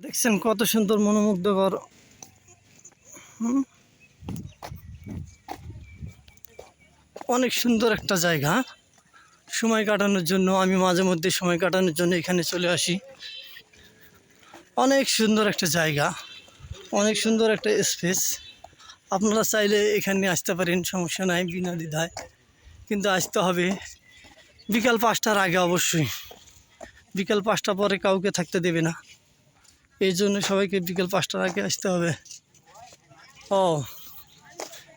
দেখছেন কত সুন্দর মনোমুগ্ধকর? অনেক সুন্দর একটা জায়গা? সময় কাটানোর জন্য, আমি মাঝে মধ্যে সময় কাটানোর জন্য এখানে চলে আসি। অনেক সুন্দর একটা জায়গা, অনেক সুন্দর একটা স্পেস আপনারা চাইলে এখানে আসতে পারেন, সমস্যা নাই, বিনা দ্বিধায়। কিন্তু আসতে হবে। বিকাল পাঁচটার আগে অবশ্যই। বিকাল পাঁচটা পরে কাউকে থাকতে দেবে না। এই জন্য সবাইকে বিকেল পাঁচটার আগে আসতে হবে। ও,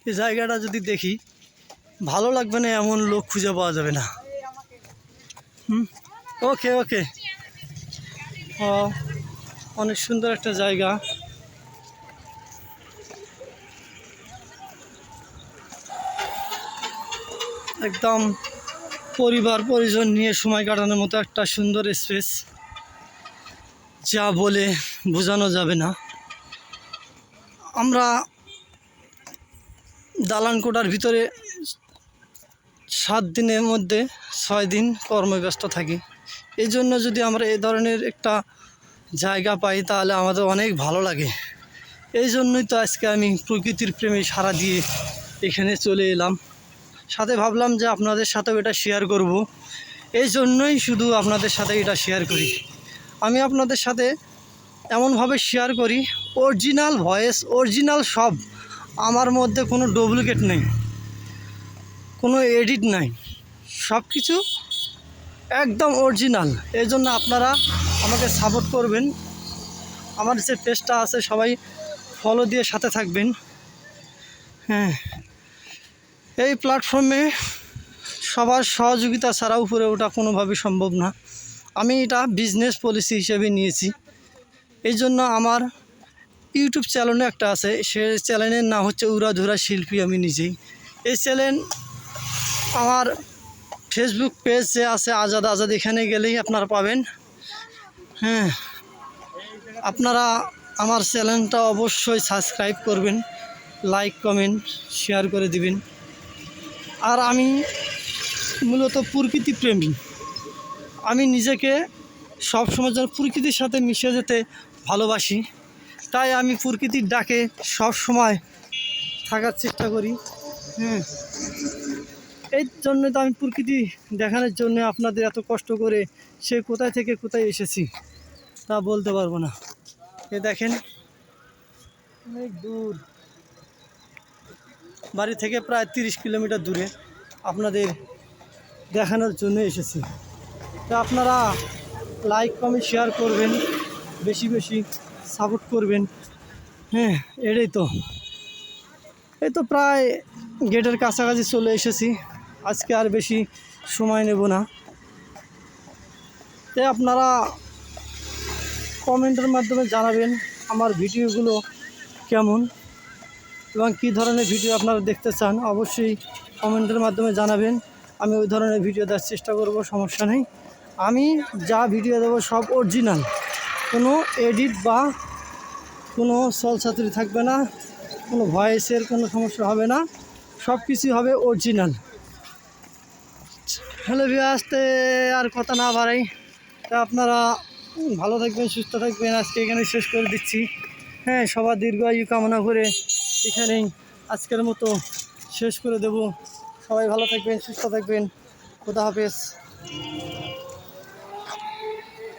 এই জায়গাটা যদি দেখি, ভালো লাগবে না, এমন লোক খুঁজে পাওয়া যাবে না। হুম? ওকে ওকে। ও, অনেক সুন্দর একটা জায়গা। একদম পরিবার, পরিজন নিয়ে সময় কাটানোর মতো একটা সুন্দর স্পেস যা বলে বোঝানো যাবে না। আমরা দালান কোটার ভিতরে সাত দিনের মধ্যে ছয় দিন কর্মব্যস্ত থাকি। এই জন্য যদি আমরা এই ধরনের একটা জায়গা পাই, তাহলে আমাদের অনেক ভালো লাগে। এই জন্যই তো আজকে আমি প্রকৃতির প্রেমে সারা দিয়ে এখানে চলে এলাম। সাথে ভাবলাম যে আপনাদের সাথেও এটা শেয়ার করব। এই জন্যই শুধু আপনাদের সাথে এটা শেয়ার করি। আমি আপনাদের সাথে এমনভাবে শেয়ার করি অরিজিনাল ভয়েস অরিজিনাল সব আমার মধ্যে কোনো ডুপ্লিকেট নেই, কোনো এডিট নাই সব কিছু একদম অরিজিনাল এই জন্য আপনারা আমাকে সাপোর্ট করবেন, আমার যে পেজটা আছে সবাই ফলো দিয়ে সাথে থাকবেন। হ্যাঁ এই প্ল্যাটফর্মে সবার সহযোগিতা ছাড়া উপরে ওঠা কোনোভাবে সম্ভব না। আমি এটা বিজনেস পলিসি হিসেবে নিয়েছি। এই জন্য আমার ইউটিউব চ্যানেলও একটা আছে, সে চ্যানেলের নাম হচ্ছে উড়াধুরা শিল্পী আমি নিজেই। এই চ্যানেল আমার ফেসবুক পেজ যে আছে, আজাদ আজাদ, এখানে গেলেই আপনারা পাবেন। হ্যাঁ আপনারা আমার চ্যানেলটা অবশ্যই সাবস্ক্রাইব করবেন, লাইক, কমেন্ট, শেয়ার করে দিবেন। আর আমি মূলত প্রকৃতি প্রেমী। আমি নিজেকে সবসময় যেন প্রকৃতির সাথে মিশে যেতে ভালোবাসি। তাই আমি প্রকৃতির ডাকে সব সময় থাকার চেষ্টা করি। হ্যাঁ এই জন্য তো আমি প্রকৃতি দেখানোর জন্য আপনাদের এত কষ্ট করে সে কোথায় থেকে কোথায় এসেছি তা বলতে পারব না। এ দেখেন, অনেক দূর। বাড়ি থেকে প্রায় তিরিশ কিলোমিটার দূরে আপনাদের দেখানোর জন্য এসেছি। তা আপনারা লাইক কমেন্ট শেয়ার করবেন। বেশি বেশি সাপোর্ট করবেন। হ্যাঁ এটাই তো। এই তো প্রায় গেটের কাছাকাছি চলে এসেছি। আজকে আর বেশি সময় নেব না। তাই আপনারা কমেন্টের মাধ্যমে জানাবেন আমার ভিডিওগুলো কেমন এবং কী ধরনের ভিডিও আপনারা দেখতে চান। অবশ্যই কমেন্টের মাধ্যমে জানাবেন। আমি ওই ধরনের ভিডিও দেওয়ার চেষ্টা করব, সমস্যা নেই। আমি যা ভিডিও দেবো সব অরিজিনাল কোনো এডিট বা কোনো সলসাতুরি থাকবে না, কোনো ভয়েসের কোনো সমস্যা হবে না, সব কিছুই হবে অরিজিনাল হ্যালো আসতে আর কথা না বাড়াই। তা আপনারা ভালো থাকবেন, সুস্থ থাকবেন। আজকে এখানে শেষ করে দিচ্ছি। হ্যাঁ সবার দীর্ঘায়ু কামনা করে এখানেই আজকের মতো শেষ করে দেব। সবাই ভালো থাকবেন, সুস্থ থাকবেন। খোদা হাফেজ।